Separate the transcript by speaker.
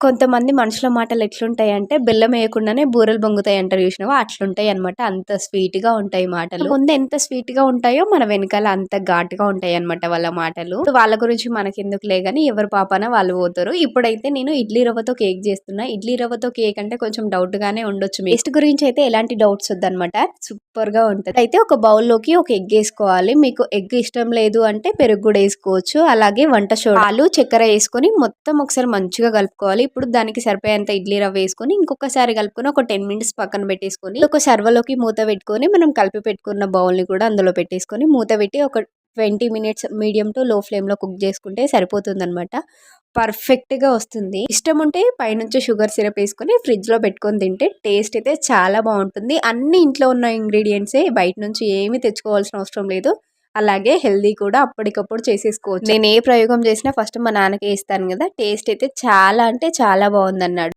Speaker 1: కొంతమంది మనుషుల మాటలు ఎట్లుంటాయి అంటే బెల్లం వేయకుండానే బూరెలు బొంగుతాయి అంటారు చూసినావా? అట్లుంటాయి అనమాట అంత స్వీట్గా ఉంటాయి మాటలు. ముందు ఎంత స్వీట్గా ఉంటాయో మన వెనకాల అంత ఘాటుగా ఉంటాయి అనమాట వాళ్ళ మాటలు. వాళ్ళ గురించి మనకెందుకు లే ఎవరు పాపన వాళ్ళు పోతారు. ఇప్పుడైతే నేను ఇడ్లీ రవ్వతో కేక్ చేస్తున్నా. ఇడ్లీ రవ్వతో కేక్ అంటే కొంచెం డౌట్ గానే ఉండొచ్చు టేస్ట్ గురించి అయితే ఎలాంటి డౌట్స్ వద్దనమాట సూపర్గా ఉంటుంది. అయితే ఒక బౌల్లోకి ఒక ఎగ్ వేసుకోవాలి. మీకు ఎగ్ ఇష్టం లేదు అంటే పెరుగు కూడా వేసుకోవచ్చు. అలాగే వంట సోడా చక్కెర వేసుకొని మొత్తం ఒకసారి మంచిగా కలుపుకోవాలి. ఇప్పుడు దానికి సరిపోయేంత ఇడ్లీ రవ్వ వేసుకొని ఇంకొకసారి కలుపుకొని ఒక టెన్ మినిట్స్ పక్కన పెట్టేసుకొని ఒక సర్వలోకి మూత పెట్టుకొని మనం కలిపి పెట్టుకున్న బౌల్ని కూడా అందులో పెట్టేసుకొని మూత పెట్టి ఒక ట్వంటీ మినిట్స్ మీడియం టు లో ఫ్లేమ్లో కుక్ చేసుకుంటే సరిపోతుంది అనమాట పర్ఫెక్ట్గా వస్తుంది. ఇష్టం ఉంటే పైనుంచి షుగర్ సిరప్ వేసుకొని ఫ్రిడ్జ్లో పెట్టుకొని తింటే టేస్ట్ అయితే చాలా బాగుంటుంది. అన్ని ఇంట్లో ఉన్న ఇంగ్రీడియంట్సే బయట నుంచి ఏమీ తెచ్చుకోవాల్సిన అవసరం లేదు. అలాగే హెల్దీ కూడా అప్పటికప్పుడు చేసేసుకోవచ్చు. నేను ఏ ప్రయోగం చేసినా ఫస్ట్ మా నాన్నకి వేస్తాను కదా టేస్ట్ అయితే చాలా అంటే చాలా బాగుంది అన్నాడు